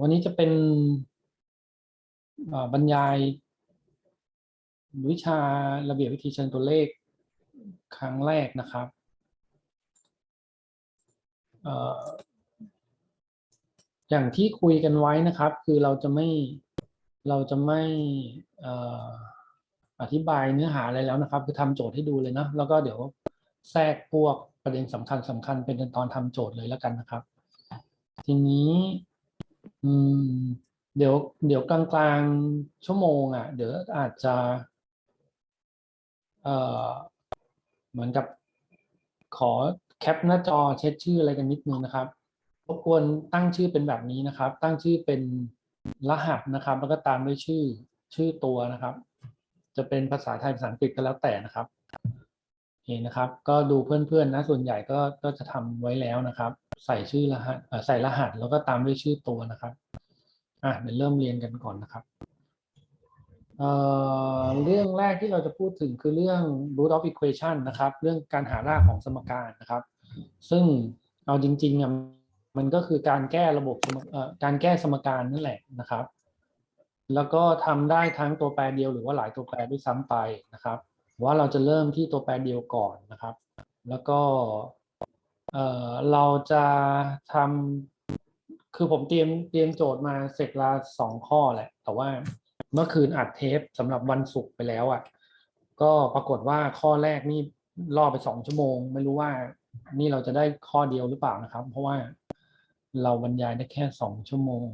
วันนี้จะเป็นบรรยาย วิชาระเบียบวิธีเชิงตัวเลขครั้งแรกนะครับ อย่างที่คุยกันไว้นะครับ คือเราจะไม่เราจะไม่เอ่ออธิบายเนื้อหาอะไรแล้วนะครับ คือทำโจทย์ให้ดูเลยนะ แล้วก็เดี๋ยวแทรกพวกประเด็นสำคัญสำคัญเป็นตอนทำโจทย์เลยแล้วกันนะครับ ทีนี้ อืม เดี๋ยว เดี๋ยวกลางๆชั่วโมงอะ เดี๋ยวอาจจะ เอ่อ เหมือนกับขอแคปหน้าจอเช็ดชื่ออะไรกันนิดนึงนะครับรบกวนตั้งชื่อเป็นแบบนี้นะครับ ตั้งชื่อเป็นรหัสนะครับ แล้วก็ตามด้วยชื่อชื่อตัวนะครับ จะเป็นภาษาไทยภาษาอังกฤษก็แล้วแต่นะครับ นนะครับ ก็ดูเพื่อนๆนะส่วนใหญ่ก็ก็จะทำไว้แล้วนะครับ ใส่ชื่อรหัสใส่รหัสแล้วก็ตามด้วยชื่อตัวนะครับอะเดี๋ยวเริ่มเรียนกันก่อนนะครับเอ่อเรื่องแรกที่เราจะพูดถึงคือเรื่อง root of equation นะครับ เรื่องการหารากของสมการนะครับ ซึ่งเอาจริงๆอะมันก็คือการแก้ระบบการแก้สมการนั่นแหละนะครับ แล้วก็ทำได้ทั้งตัวแปรเดียวหรือว่าหลายตัวแปรด้วยซ้ำไปนะครับ ว่าเราจะเริ่มที่ตัวแปรเดียวก่อนนะครับ แล้วก็เอ่อเราจะทำคือผมเตรียมเตรียมโจทย์มาเสร็จละสองข้อแหละ แต่ว่าเมื่อคืนอัดเทปสำหรับวันศุกร์ไปแล้วอะ ก็ปรากฏว่าข้อแรกนี่ล่อไปสองชั่วโมง ไม่รู้ว่านี่เราจะได้ข้อเดียวหรือเปล่านะครับ เพราะว่าเราบรรยายได้แค่สองชั่วโมง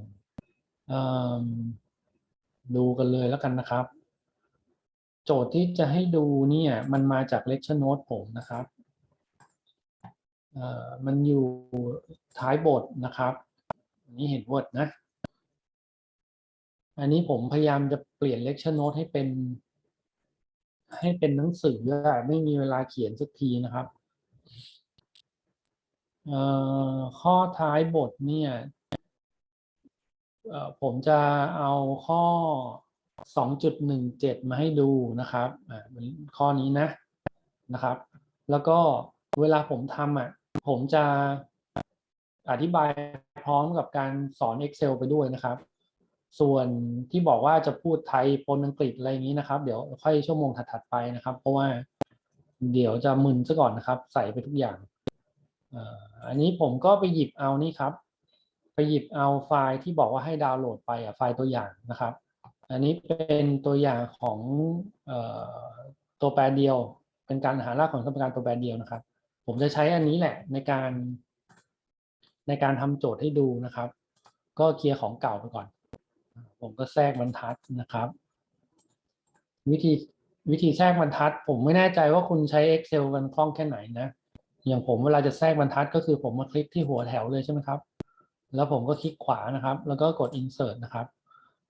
ดูกันเลยแล้วกันนะครับ โจทย์ที่จะให้ดูเนี่ยมันมาจาก lecture note ผมนะครับมันอยู่ท้ายบทนะครับอันนี้เห็นบทนะ อันนี้ผมพยายามจะเปลี่ยน lecture note ให้เป็น ให้เป็นหนังสือไม่มีเวลาเขียนสักทีนะครับข้อท้ายบทเนี่ยผมจะเอาข้อ 2.17 มาให้ดูนะครับอ่าข้อนี้นะนะครับ แล้วก็เวลาผมทำอะผมจะอธิบายพร้อมกับการสอน Excel ไปด้วยนะครับ ส่วนที่บอกว่าจะพูดไทยปนอังกฤษอะไรอย่างนี้นะครับ เดี๋ยวค่อยชั่วโมงถัดๆไปนะครับ เพราะว่าเดี๋ยวจะมึนซะก่อนนะครับ ใส่ไปทุกอย่างอ่ออันนี้ผมก็ไปหยิบเอานี่ครับ ไปหยิบเอาไฟล์ที่บอกว่าให้ดาวน์โหลดไปอะไฟล์ตัวอย่างนะครับ อันนี้เป็นตัวอย่างของออตัวแปรเดียว เป็นการหารากของสมการตัวแปรเดียวนะครับ ผมจะใช้อันนี้แหละในการในการทำโจทย์ให้ดูนะครับ ก็เคลียร์ของเก่าไปก่อน ผมก็แทรกบรรทัดนะครับ วิธีวิธีแทรกบรรทัด ผมไม่แน่ใจว่าคุณใช้ Excel กันคล่องแค่ไหนนะ อย่างผมเวลาจะแทรกบรรทัดก็คือผมมาคลิกที่หัวแถวเลยใช่ไหมครับ แล้วผมก็คลิกขวานะครับ แล้วก็กด insert นะครับ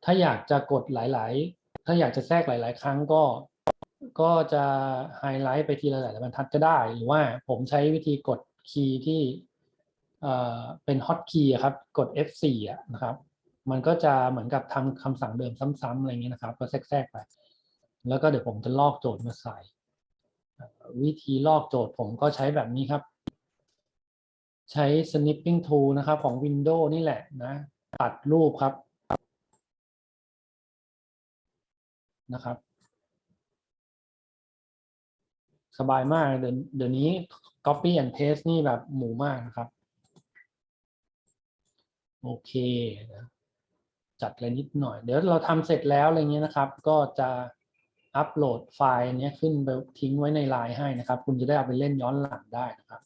ถ้าอยากจะกดหลาย ๆ ถ้าอยากจะแทรกหลาย ๆ ครั้งก็ก็จะไฮไลท์ไปทีละหลายๆบรรทัดก็ได้ หรือว่าผมใช้วิธีกดคีย์ที่เอ่อเป็นฮอตคีย์ครับ กด F4 อะนะครับ มันก็จะเหมือนกับทำคำสั่งเดิมซ้ำๆอะไรอย่างนี้นะครับ ก็แทรกๆไป แล้วก็เดี๋ยวผมจะลอกโจทย์มาใส่ วิธีลอกโจทย์ผมก็ใช้แบบนี้ครับ ใช้ snipping tool นะครับ ของ Windows นี่แหละนะ ตัดรูปครับ นะครับ สบายมากเดี๋ยวนี้ copy and paste นี่แบบหมูมากนะครับ โอเคนะจัดอะไรนิดหน่อย เดี๋ยวเราทำเสร็จแล้วอะไรเงี้ยนะครับ ก็จะอัปโหลดไฟล์นี้ขึ้นไปทิ้งไว้ในไลน์ให้นะครับ คุณจะได้เอาไปเล่นย้อนหลังได้นะครับ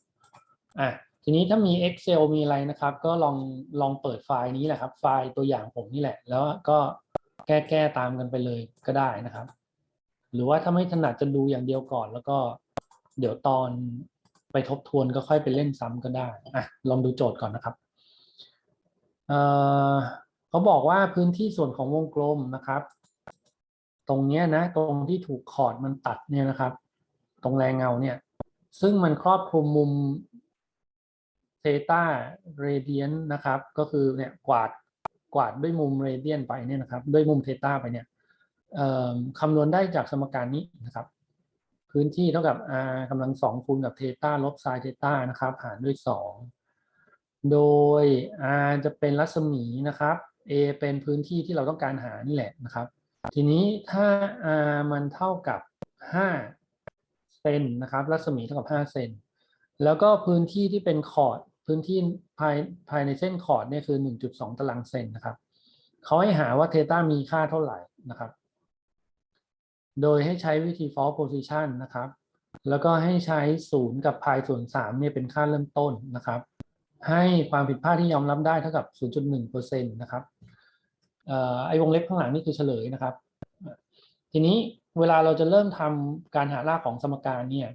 อะทีนี้ถ้ามี Excel มีอะไรนะครับ ก็ลองลองเปิดไฟล์นี้แหละครับ ไฟล์ตัวอย่างผมนี่แหละ แล้วก็ แก้แก้ตามกันไปเลยก็ได้นะครับ หรือว่าถ้าไม่ถนัดจะดูอย่างเดียวก่อน แล้วก็เดี๋ยวตอนไปทบทวนก็ค่อยไปเล่นซ้ำก็ได้อะลองดูโจทย์ก่อนนะครับเอ่อเขาบอกว่าพื้นที่ส่วนของวงกลมนะครับ ตรงเนี้ยนะ ตรงที่ถูกคอดมันตัดเนี่ยนะครับ ตรงแรงเงาเนี่ย ซึ่งมันครอบคลุมมุมเทตาเรเดียนนะครับ ก็คือเนี่ยกวาด กวาดด้วยมุมเรเดียนไปเนี่ยนะครับด้วยมุมเทตาไปเนี่ยคำนวณได้จากสมการนี้นะครับ พื้นที่เท่ากับ r กำลังสองคูณกับเทตาลบไซน์เทตานะครับ หารด้วยสองโดย r จะเป็นรัศมีนะครับ A เป็นพื้นที่ที่เราต้องการหานี่แหละนะครับ ทีนี้ถ้า r มันเท่ากับ 5 เซนนะครับ รัศมีเท่ากับ 5 เซนแล้วก็พื้นที่ที่เป็นคอร์ด พื้นที่ภายภายในเส้นคอร์ดเนี่ยคือ 1.2 ตารางเซนนะครับเขาให้หาว่าเทต้ามีค่าเท่าไหร่นะครับ โดยให้ใช้วิธี false position นะครับ แล้วก็ให้ใช้ 0 กับ pi ส่วน3เนี่ยเป็นค่าเริ่มต้นนะครับ ให้ความผิดพลาดที่ยอมรับได้เท่ากับ 0.1%นะครับอ่อไอ้วงเล็บข้างหลังนี่คือเฉลยนะครับ ทีนี้เวลาเราจะเริ่มทำการหารากของสมการเนี่ย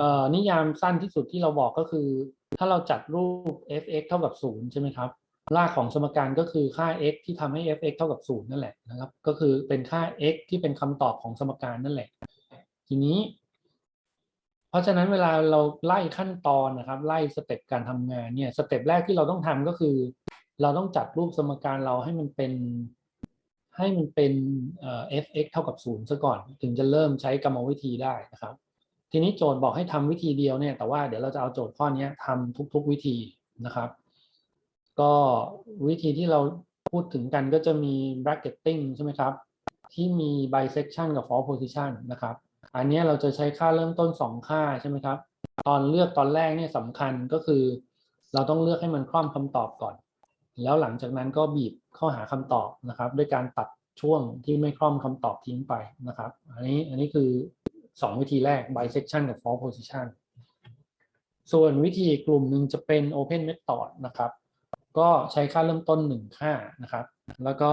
อ่อนิยามสั้นที่สุดที่เราบอกก็คือ ถ้าเราจัดรูป f(x) เท่ากับ 0 ใช่ไหมครับ รากของสมการก็คือค่า x ที่ทำให้ f(x) เท่ากับ 0 นั่นแหละนะครับ ก็คือเป็นค่า x ที่เป็นคำตอบของสมการนั่นแหละ ทีนี้ เพราะฉะนั้นเวลาเราไล่ขั้นตอนนะครับ ไล่สเต็ปการทำงานเนี่ยสเต็ปแรกที่เราต้องทำก็คือ เราต้องจัดรูปสมการเราให้มันเป็นให้มันเป็น f(x) เท่ากับ 0 ซะก่อน ถึงจะเริ่มใช้กรรมวิธีได้นะครับ ทีนี้โจทย์บอกให้ทำวิธีเดียวเนี่ย แต่ว่าเดี๋ยวเราจะเอาโจทย์ข้อนี้ทำทุก ๆวิธีนะครับ ก็วิธีที่เราพูดถึงกันก็จะมี bracketing ใช่ไหมครับ ที่มี bisection กับ false position นะครับ อันนี้เราจะใช้ค่าเริ่มต้น 2 ค่าใช่ไหมครับ ตอนเลือกตอนแรกเนี่ยสำคัญก็คือ เราต้องเลือกให้มันคล่อมคำตอบก่อน แล้วหลังจากนั้นก็บีบเข้าหาคำตอบนะครับ ด้วยการตัดช่วงที่ไม่คล่อมคำตอบทิ้งไปนะครับ อันนี้อันนี้คือ 2วิธีแรก bisection กับ false position ส่วนวิธีกลุ่มหนึ่งจะเป็น open method นะครับ ก็ใช้ค่าเริ่มต้น 1 ค่านะครับ แล้วก็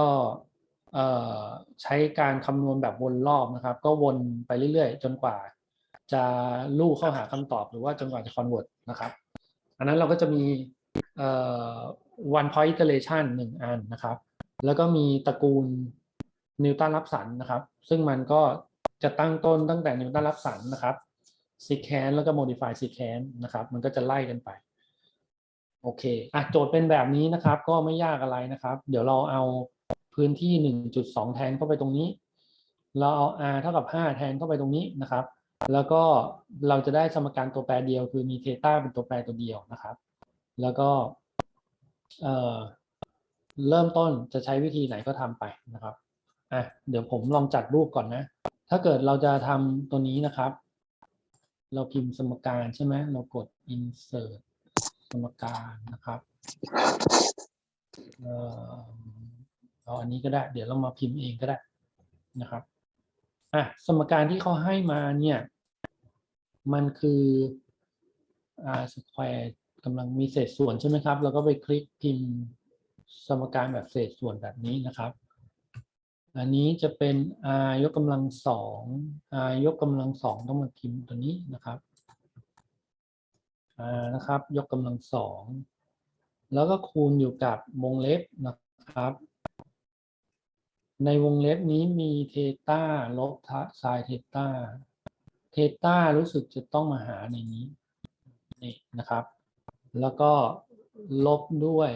ใช้การคำนวณแบบวนรอบนะครับ ก็วนไปเรื่อยๆ จนกว่า จะลู่เข้าหาคำตอบหรือว่าจนกว่าจะ convert นะครับ อันนั้นเราก็จะมีเอ่อ one point iteration หนึ่งอันนะครับ แล้วก็มีตระกูลนิวตันรับสันนะครับ ซึ่งมันก็ จะตั้งต้นตั้งแต่นิวตันรับสันนะครับ secant แล้วก็ modify secant นะครับ มันก็จะไล่กันไป โอเคอะโจทย์เป็นแบบนี้นะครับ ก็ไม่ยากอะไรนะครับ เดี๋ยวเราเอาพื้นที่ 1.2 แทนเข้าไปตรงนี้ เราเอา r เท่ากับ 5 แทนเข้าไปตรงนี้นะครับ แล้วก็เราจะได้สมการตัวแปรเดียวคือมีเทต้าเป็นตัวแปรตัวเดียวนะครับ แล้วก็เอ่อเริ่มต้นจะใช้วิธีไหนก็ทำไปนะครับอะเดี๋ยวผมลองจัดรูปก่อนนะ ถ้าเกิดเราจะทำตัวนี้นะครับ เราพิมพ์สมการใช่ไหมเรากด insert สมการนะครับเอาอันนี้ก็ได้ เดี๋ยวเรามาพิมพ์เองก็ได้นะครับอะสมการที่เขาให้มาเนี่ย มันคือ r square กำลังมีเศษส่วนใช่ไหมครับ แล้วก็ไปคลิกพิมพ์สมการแบบเศษส่วนแบบนี้นะครับ อันนี้จะเป็น r ยกกำลังสอง r ยกกำลังสองต้องมาพิมพ์ตัวนี้นะครับ r นะครับ ยกกำลังสองแล้วก็คูณอยู่กับวงเล็บนะครับ ในวงเล็บนี้มีเทต้าลบทไซน์เทต้าเทต้ารู้สึกจะต้องมาหาในนี้นี่นะครับ แล้วก็ลบด้วย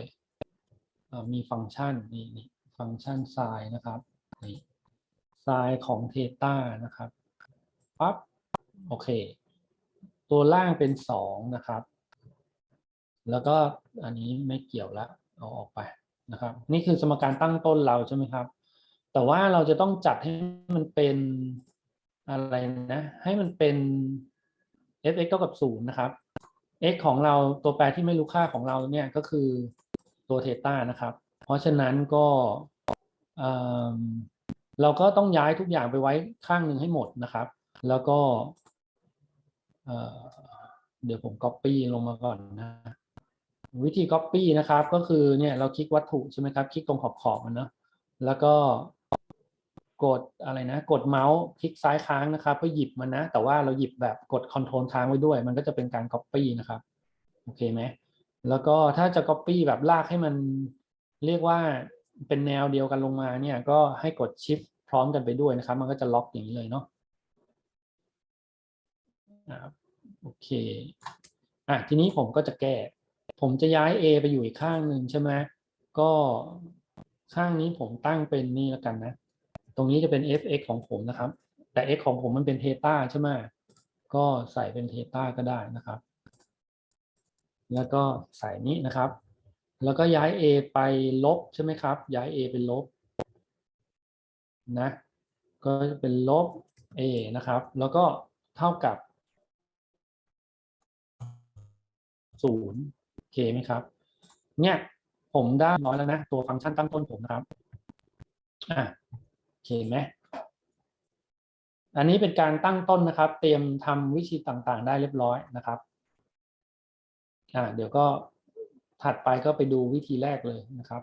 มีฟังก์ชันนี่ฟังก์ชันไซน์นะครับ ไซน์ของเทต้านะครับปั๊บโอเค ตัวล่างเป็นสองนะครับ แล้วก็อันนี้ไม่เกี่ยวละเอาออกไปนะครับ นี่คือสมการตั้งต้นเราใช่ไหมครับ แต่ว่าเราจะต้องจัดให้มันเป็นอะไรนะ ให้มันเป็น f(x) เท่ากับศูนย์นะครับ x ของเราตัวแปรที่ไม่รู้ค่าของเราเนี่ยก็คือตัวเทต้านะครับ เพราะฉะนั้นก็ เราก็ต้องย้ายทุกอย่างไปไว้ข้างหนึ่งให้หมดนะครับ แล้วก็เเดี๋ยวผม copy ลงมาก่อนนะวิธี copy นะครับ ก็คือเนี่ยเราคลิกวัตถุใช่ไหมครับ คลิกตรงขอบขอบๆมันเนาะแล้วก็กดอะไรนะ กดเมาส์คลิกซ้ายค้างนะครับเพื่อหยิบมันนะ แต่ว่าเราหยิบแบบกด Ctrl ค้างไว้ด้วย มันก็จะเป็นการ copy นะครับโอเคไหมแล้วก็ถ้าจะ copy แบบลากให้มันเรียกว่า เป็นแนวเดียวกันลงมาเนี่ยก็ให้กด shift พร้อมกันไปด้วยนะครับ มันก็จะล็อกอย่างนี้เลยเนาะโอเคอะทีนี้ผมก็จะแก้ ผมจะย้าย A ไปอยู่อีกข้างหนึ่งใช่ไหมก็ข้างนี้ผมตั้งเป็นนี่แล้วกันนะ ตรงนี้จะเป็น fx ของผมนะครับ แต่ x ของผมมันเป็นเทต้าใช่ไหมก็ใส่เป็นเทต้าก็ได้นะครับ แล้วก็ใส่นี้นะครับ แล้วก็ย้าย a ไปลบใช่ไหมครับ ย้าย a เป็นลบนะ ก็จะเป็นลบ a นะครับ แล้วก็เท่ากับศูนย์โอเคไหมครับ เนี่ยผมได้น้อยแล้วนะ ตัวฟังก์ชันตั้งต้นผมนะครับอะโอเคไหมอันนี้เป็นการตั้งต้นนะครับ เตรียมทำวิธีต่างๆ ได้เรียบร้อยนะครับอ่าเดี๋ยวก็ ถัดไปก็ไปดูวิธีแรกเลยนะครับ